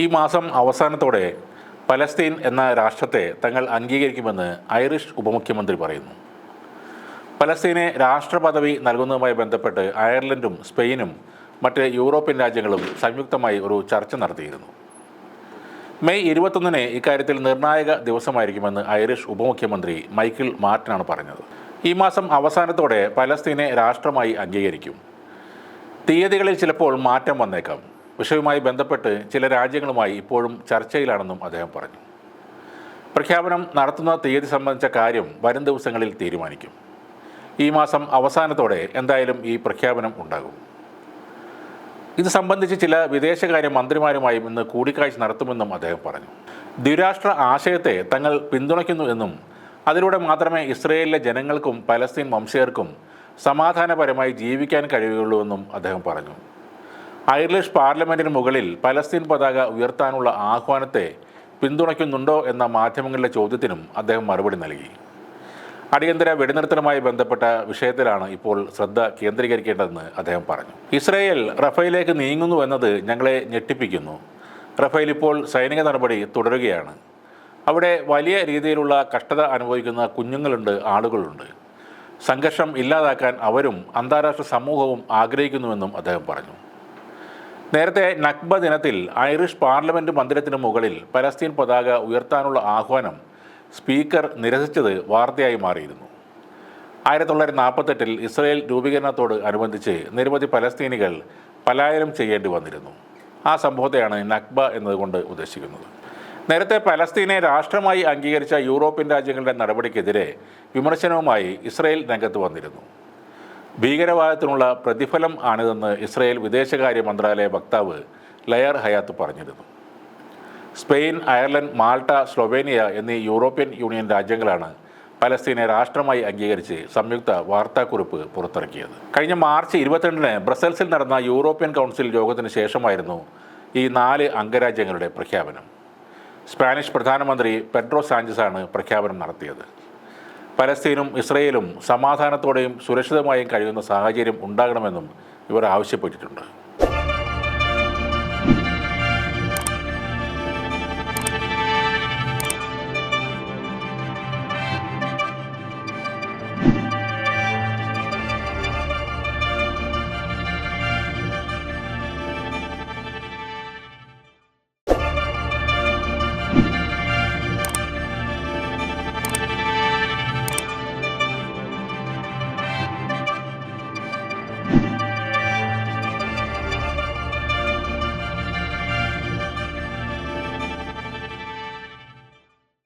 ഈ മാസം അവസാനത്തോടെ പലസ്തീൻ എന്ന രാഷ്ട്രത്തെ തങ്ങൾ അംഗീകരിക്കുമെന്ന് ഐറിഷ് ഉപമുഖ്യമന്ത്രി പറയുന്നു. പലസ്തീനെ രാഷ്ട്രപദവി നൽകുന്നതുമായി ബന്ധപ്പെട്ട് അയർലൻഡും സ്പെയിനും മറ്റ് യൂറോപ്യൻ രാജ്യങ്ങളും സംയുക്തമായി ഒരു ചർച്ച നടത്തിയിരുന്നു. മെയ് ഇരുപത്തൊന്നിന് ഇക്കാര്യത്തിൽ നിർണായക ദിവസമായിരിക്കുമെന്ന് ഐറിഷ് ഉപമുഖ്യമന്ത്രി മൈക്കിൾ മാർട്ടിനാണ് പറഞ്ഞത്. ഈ മാസം അവസാനത്തോടെ പലസ്തീനെ രാഷ്ട്രമായി അംഗീകരിക്കും. തീയതികളിൽ ചിലപ്പോൾ മാറ്റം വന്നേക്കാം. വിഷയവുമായി ബന്ധപ്പെട്ട് ചില രാജ്യങ്ങളുമായി ഇപ്പോഴും ചർച്ചയിലാണെന്നും അദ്ദേഹം പറഞ്ഞു. പ്രഖ്യാപനം നടത്തുന്ന തീയതി സംബന്ധിച്ച കാര്യം വരും ദിവസങ്ങളിൽ തീരുമാനിക്കും. ഈ മാസം അവസാനത്തോടെ എന്തായാലും ഈ പ്രഖ്യാപനം ഉണ്ടാകും. ഇത് സംബന്ധിച്ച് ചില വിദേശകാര്യ മന്ത്രിമാരുമായും ഇന്ന് കൂടിക്കാഴ്ച നടത്തുമെന്നും അദ്ദേഹം പറഞ്ഞു. ദ്വിരാഷ്ട്ര ആശയത്തെ തങ്ങൾ പിന്തുണയ്ക്കുന്നു എന്നും അതിലൂടെ മാത്രമേ ഇസ്രയേലിലെ ജനങ്ങൾക്കും പലസ്തീൻ വംശീയർക്കും സമാധാനപരമായി ജീവിക്കാൻ കഴിയുകയുള്ളൂ എന്നും അദ്ദേഹം പറഞ്ഞു. ഐറിഷ് പാർലമെന്റിന് മുകളിൽ പലസ്തീൻ പതാക ഉയർത്താനുള്ള ആഹ്വാനത്തെ പിന്തുണയ്ക്കുന്നുണ്ടോ എന്ന മാധ്യമങ്ങളുടെ ചോദ്യത്തിനും അദ്ദേഹം മറുപടി നൽകി. അടിയന്തര വെടിനിർത്തലുമായി ബന്ധപ്പെട്ട വിഷയത്തിലാണ് ഇപ്പോൾ ശ്രദ്ധ കേന്ദ്രീകരിക്കേണ്ടതെന്ന് അദ്ദേഹം പറഞ്ഞു. ഇസ്രയേൽ റഫേലിലേക്ക് നീങ്ങുന്നു എന്നത് ഞങ്ങളെ ഞെട്ടിപ്പിക്കുന്നു. റഫേൽ ഇപ്പോൾ സൈനിക നടപടി തുടരുകയാണ്. അവിടെ വലിയ രീതിയിലുള്ള കഷ്ടത അനുഭവിക്കുന്ന കുഞ്ഞുങ്ങളുണ്ട് ആളുകളുണ്ട്. സംഘർഷം ഇല്ലാതാക്കാൻ അവരും അന്താരാഷ്ട്ര സമൂഹവും ആഗ്രഹിക്കുന്നുവെന്നും അദ്ദേഹം പറഞ്ഞു. നേരത്തെ നക്ബ ദിനത്തിൽ ഐറിഷ് പാർലമെന്റ് മന്ദിരത്തിന് മുകളിൽ പലസ്തീൻ പതാക ഉയർത്താനുള്ള ആഹ്വാനം സ്പീക്കർ നിരസിച്ചത് വാർത്തയായി മാറിയിരുന്നു. ആയിരത്തി തൊള്ളായിരത്തി നാൽപ്പത്തെട്ടിൽ ഇസ്രയേൽ രൂപീകരണത്തോട് അനുബന്ധിച്ച് നിരവധി പലസ്തീനികൾ പലായനം ചെയ്യേണ്ടി വന്നിരുന്നു. ആ സംഭവത്തെയാണ് നക്ബ എന്നതുകൊണ്ട് ഉദ്ദേശിക്കുന്നത്. നേരത്തെ പലസ്തീനെ രാഷ്ട്രമായി അംഗീകരിച്ച യൂറോപ്യൻ രാജ്യങ്ങളുടെ നടപടിക്കെതിരെ വിമർശനവുമായി ഇസ്രയേൽ രംഗത്ത് വന്നിരുന്നു. ഭീകരവാദത്തിനുള്ള പ്രതിഫലം ആണിതെന്ന് ഇസ്രയേൽ വിദേശകാര്യ മന്ത്രാലയ വക്താവ് ലയർ ഹയാത്ത് പറഞ്ഞിരുന്നു. സ്പെയിൻ അയർലൻഡ് മാൾട്ട സ്ലൊവേനിയ എന്നീ യൂറോപ്യൻ യൂണിയൻ രാജ്യങ്ങളാണ് പലസ്തീനെ രാഷ്ട്രമായി അംഗീകരിച്ച് സംയുക്ത വാർത്താക്കുറിപ്പ് പുറത്തിറക്കിയത്. കഴിഞ്ഞ മാർച്ച് ഇരുപത്തിരണ്ടിന് ബ്രസൽസിൽ നടന്ന യൂറോപ്യൻ കൗൺസിൽ യോഗത്തിന് ശേഷമായിരുന്നു ഈ നാല് അംഗരാജ്യങ്ങളുടെ പ്രഖ്യാപനം. സ്പാനിഷ് പ്രധാനമന്ത്രി പെഡ്രോ സാഞ്ചസാണ് പ്രഖ്യാപനം നടത്തിയത്. പലസ്തീനും ഇസ്രയേലും സമാധാനത്തോടെയും സുരക്ഷിതമായും കഴിയുന്ന സാഹചര്യം ഉണ്ടാകണമെന്നും ഇവർ ആവശ്യപ്പെട്ടിട്ടുണ്ട്.